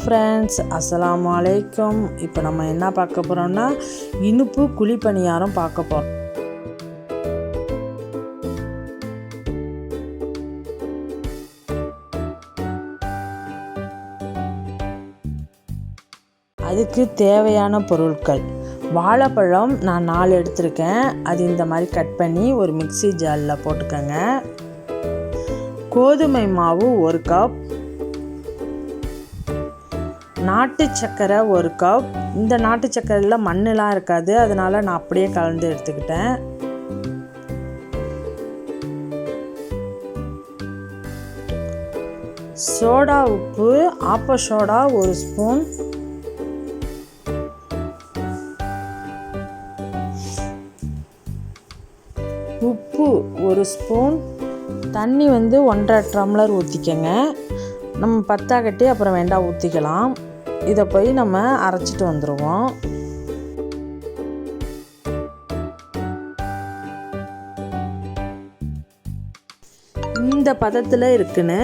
Friends அஸ்லாம் வலைக்கம் இப்போ நம்ம என்ன பார்க்க போகிறோம்னா இனிப்பு குழி பணியாரம் பார்க்க போகிறோம் அதுக்கு தேவையான பொருட்கள். வாழைப்பழம் நான் நாலு எடுத்திருக்கேன். அது இந்த மாதிரி கட் பண்ணி ஒரு மிக்ஸி ஜாரில் போட்டுக்கோங்க. கோதுமை மாவு ஒரு கப். நாட்டு சக்கரை ஒரு கப் இந்த நாட்டு சர்க்கரையில் மண்ணெலாம் இருக்காது. அதனால் நான் அப்படியே கலந்து எடுத்துக்கிட்டேன். சோடா உப்பு ஆப்ப சோடா ஒரு ஸ்பூன். உப்பு ஒரு ஸ்பூன். தண்ணி வந்து ஒன்றரை டம்ளர் ஊற்றிக்கங்க நம்ம பத்தாக்கட்டி அப்புறம் வேண்டாம் ஊற்றிக்கலாம் இதை போய் நம்ம அரைச்சிட்டு வந்துடுவோம் இந்த பதத்தில் இருக்குன்னு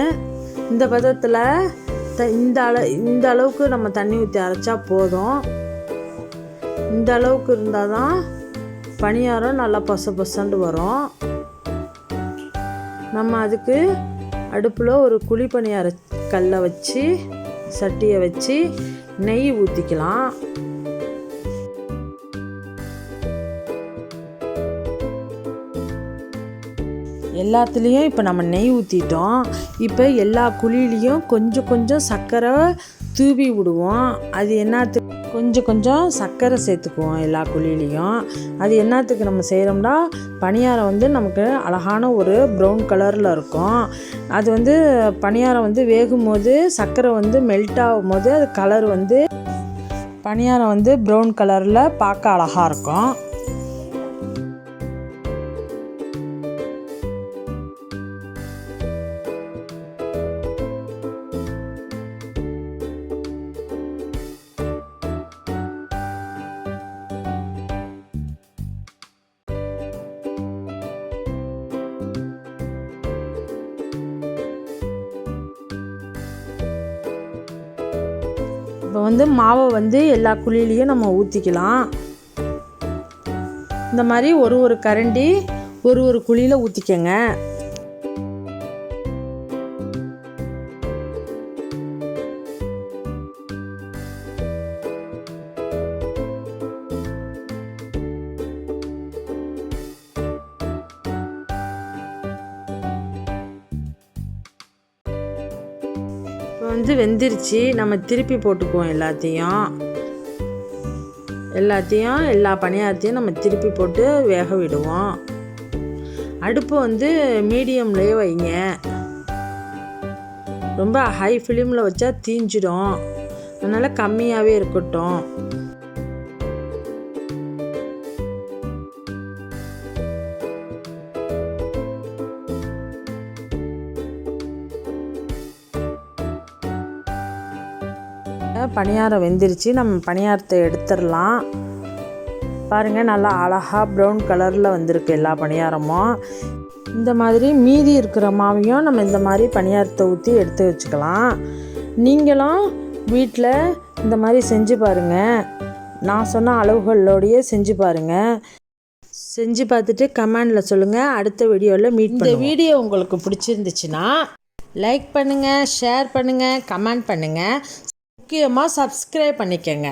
இந்த பதத்தில் த இந்த அள இந்த அளவுக்கு நம்ம தண்ணி ஊற்றி அரைச்சா போதும். இந்த அளவுக்கு இருந்தால் தான் பணியாரம் நல்லா பச பசண்டு வரும். நம்ம அதுக்கு அடுப்பில் ஒரு குழி பணியார கல்லை வச்சு சட்டியை வச்சு நெய் ஊற்றிக்கலாம் எல்லாத்துலேயும் இப்போ நம்ம நெய் ஊற்றிட்டோம் இப்போ எல்லா குழியிலையும் கொஞ்சம் கொஞ்சம் சர்க்கரை தூவி விடுவோம். அது என்னத்து கொஞ்சம் கொஞ்சம் சர்க்கரை சேர்த்துக்குவோம் எல்லா குழியிலையும். அது என்னத்துக்கு நம்ம செய்கிறோம்னா பணியாரம் வந்து நமக்கு அழகான ஒரு ப்ரௌன் கலரில் இருக்கும். அது வந்து பணியாரம் வந்து வேகும் போது சர்க்கரை வந்து மெல்ட் ஆகும் போது அது கலர் வந்து பணியாரம் வந்து ப்ரௌன் கலரில் பார்க்க அழகாக இருக்கும். இப்போ வந்து மாவை வந்து எல்லா குழியிலையும் நம்ம ஊற்றிக்கலாம் இந்த மாதிரி ஒரு ஒரு கரண்டி ஒரு ஒரு குழியில் ஊற்றிக்கங்க வந்து வெந்துருச்சு நம்ம திருப்பி போட்டுக்குவோம் எல்லாத்தையும். எல்லாத்தையும் எல்லா பணியாரத்தையும் நம்ம திருப்பி போட்டு வேக விடுவோம். அடுப்பு வந்து மீடியம்லேயே வைங்க. ரொம்ப ஹை ஃப்ளேமில் வச்சா தீஞ்சிடும். அதனால் கம்மியாகவே இருக்கட்டும். பணியாரம் வெந்துருச்சு. நம்ம பணியாரத்தை எடுத்துடலாம். பாருங்கள் நல்லா அழகாக ப்ரௌன் கலரில் வந்திருக்கு எல்லா பணியாரமும். இந்த மாதிரி மீதி இருக்கிற மாவையும் நம்ம இந்த மாதிரி பணியாரத்தை ஊற்றி எடுத்து வச்சுக்கலாம். நீங்களும் வீட்டில் இந்த மாதிரி செஞ்சு பாருங்கள் நான் சொன்ன அளவுகளோடையே செஞ்சு பாருங்கள் செஞ்சு பார்த்துட்டு கமெண்டில் சொல்லுங்கள் அடுத்த வீடியோவில் மீட் இந்த வீடியோ உங்களுக்கு பிடிச்சிருந்துச்சுன்னா லைக் பண்ணுங்கள் ஷேர் பண்ணுங்கள் கமெண்ட் பண்ணுங்கள் முக்கியமாக சப்ஸ்கிரைப் பண்ணிக்கங்க.